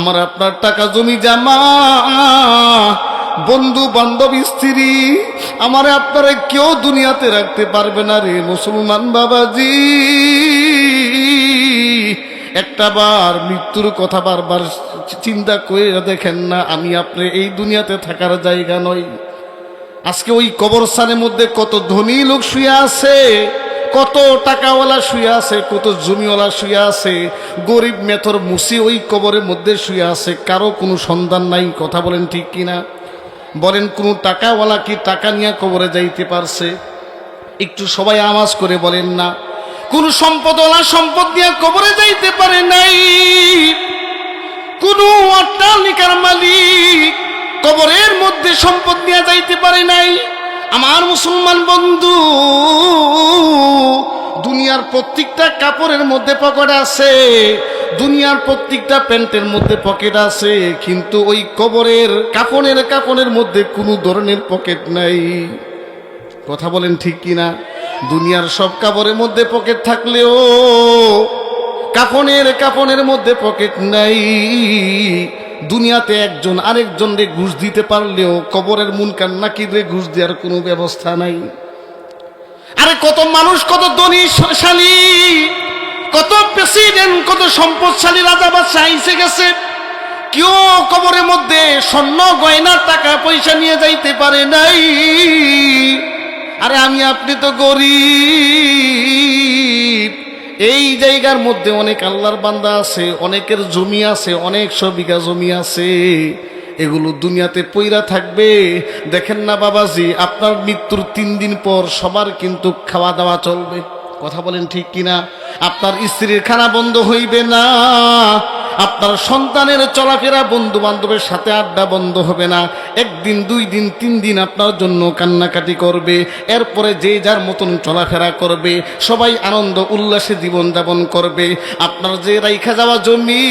আমার আপনার টাকা জমি জামা, বন্ধু বান্ধব, স্ত্রী, আমার আপনারা কেউ দুনিয়াতে রাখতে পারবে না রে মুসলমান বাবাজি। একটা বার মৃত্যুর কথা বারবার চিন্তা করে দেখেন না, আমি আপনি এই দুনিয়াতে থাকার জায়গা নই। আজকে ওই কবরস্থানের মধ্যে কত ধনী লোক শুয়ে আছে কত টাকাওয়ালা শুয়ে আছে, কত জমিওয়ালা শুয়ে আছে, গরিব মেথর মুসি ওই কবরের মধ্যে শুয়ে আছে, কারও কোনো সন্ধান নাই, কথা বলেন ঠিক কিনা? বলেন, কোনো টাকাওয়ালা কি টাকা নিয়ে কবরে যাইতে পারছে? একটু সবাই আওয়াজ করে বলেন না। কোন সম্পদওয়ালা সম্পদ নিয়ে কবরে যাইতে পারে নাই। কোন অট্টালিকার মালিক কবরের মধ্যে সম্পদ নিয়ে যাইতে পারে নাই। আমার মুসলমান বন্ধু, দুনিয়ার প্রত্যেকটা কাপড়ের মধ্যে পকেট আছে, দুনিয়ার প্রত্যেকটা প্যান্টের মধ্যে পকেট আছে, কিন্তু ওই কবরের কাপড়ের কাপড়ের মধ্যে কোনো ধরনের পকেট নাই। কথা বলেন ঠিক কিনা? দুনিয়ার সব কাপড়ের মধ্যে পকেট থাকলেও কাফনের কাফনের মধ্যে পকেট নাই। দুনিয়াতে একজন আরেকজন রে ঘুষ দিতে পারলেও কবরের মুন কান্নাকিরে ঘুষ দেওয়ার কোনো ব্যবস্থা নাই। আরে কত মানুষ, কত ধনীশালী কত প্রেসিডেন্ট, কত সম্পদশালী রাজা বাদশাহ এসে গেছে। কেউ কবরের মধ্যে স্বর্ণ, গয়না, টাকা, পয়সা নিয়ে যাইতে পারে নাই। আরে আমি, আপনি তো গরিব। এই জায়গার মধ্যে অনেক আল্লাহর বান্দা আছে, অনেকের জমি আছে, অনেক বিঘা জমি আছে। এগুলো দুনিয়াতে পইরা থাকবে। দেখেন না বাবাজি, আপনার মৃত্যুর তিন দিন পর সবার কিন্তু খাওয়া দাওয়া চলবে। কথা বলেন ঠিক কিনা? আপনার স্ত্রীর খানা বন্ধ হইবে না। আপনার সন্তানের চলাফেরা বন্ধু বান্ধবের সাথে আড্ডা বন্ধ হবে না। একদিন, দুই দিন, তিন দিন আপনার জন্য কান্নাকাটি করবে। এরপরে যে যার মতন চলাফেরা করবে, সবাই আনন্দ, উল্লাসে জীবন যাপন করবে। আপনার যে রাইখা যাওয়া জমি,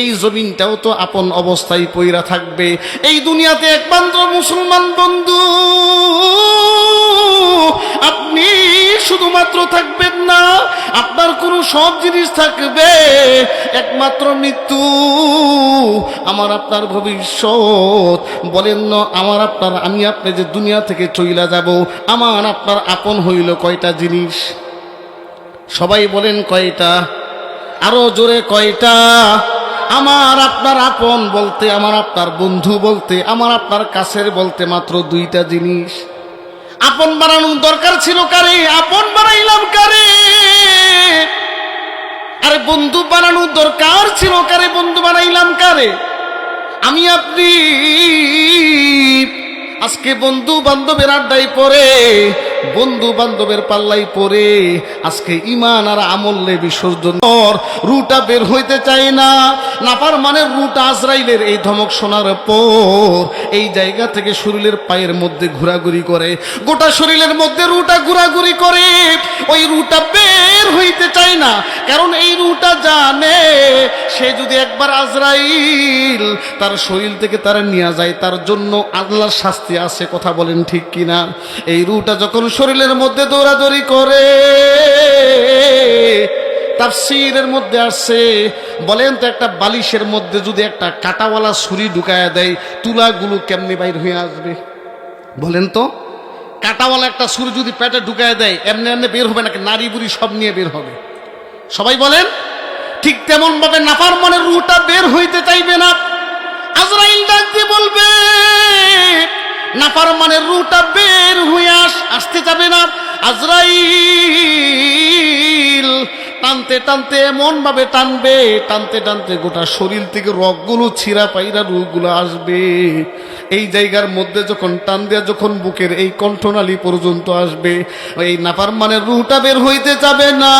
এই জমিনটাও তো আপন অবস্থায় পইরা থাকবে। এই দুনিয়াতে একমাত্র মুসলমান বন্ধু, আপনি শুধুমাত্র কোনো সব জিনিস থাকবে। একমাত্র মৃত্যু আমার আপনার ভবিষ্যৎ। বলেন না, আমার আপনার, আমি আপনি যে দুনিয়া থেকে চইলা যাব, আমার আপনার আপন হইল কয়টা জিনিস? সবাই বলেন কয়টা? আরও জোরে কয়টা? আমার আপনার আপন বলতে, আমার আপনার বন্ধু বলতে, আমার আপনার কাছের বলতে মাত্র দুইটা জিনিস। আপন বানানোর দরকার ছিল কারে? আপন বানাইলাম কারে? বন্ধু বানানো দরকার ছিল, কারে বন্ধু বানাইলাম কারে? আমি আপনি, আজকে বন্ধু বান্ধবের আড্ডায় পড়ে বন্ধু বান্ধবের পাল্লাই পরে আজকে ইমান আর আমলে বিসর্জন রুটা বের হইতে চায় না। নাপার মানে রুটা আজরাইলের এই ধমক শোনার পর এই জায়গা থেকে শরীরের পায়ের মধ্যে ঘোরাঘুরি করে। গোটা শরীরের মধ্যে রুটা ঘোরাঘুরি করে। ওই রুটা বের হইতে চায় না, কারণ এই রুটা জানে সে যদি একবার আজরাইল তার শরীর থেকে তারা নিয়ে যায়, তার জন্য আল্লাহর শাস্তি আছে কথা বলেন ঠিক কিনা? এই রুটা যখন শরীরের মধ্যে দৌড়াদৌড়ি করে, তাফসীরের মধ্যে আসছে, বলেন তো একটা বালিশের মধ্যে যদি একটা কাটাওয়ালা ছুরি ঢুকায়া দেয়, তুলাগুলো কেমনি বাইর হয়ে আসবে? বলেন তো, কাটাওয়ালা একটা ছুরি যদি পেটে ঢুকায় দেয়, এমনি এমনি বের হবে নাকি? নারী বুড়ি সব নিয়ে বের হবে। সবাই বলেন? ঠিক তেমন ভাবে নাফার মনের রুটা বের হইতে চাইবে না। আজরাইল ডাক দিয়ে বলবে, নাফার মানের রুটা বের হয়ে আস, আসতে যাবে না। আজরাইল টানতে টানতে এমন ভাবে টানবে, টানতে টানতে গোটা শরীর থেকে রগগুলো ছিঁড়া পাইরা রুগুলো আসবে। এই জায়গার মধ্যে যখন টান দেয়া যখন বুকের এই কণ্ঠনালী পর্যন্ত আসবে, এই নাপার মানের রুটা বের হইতে যাবে না।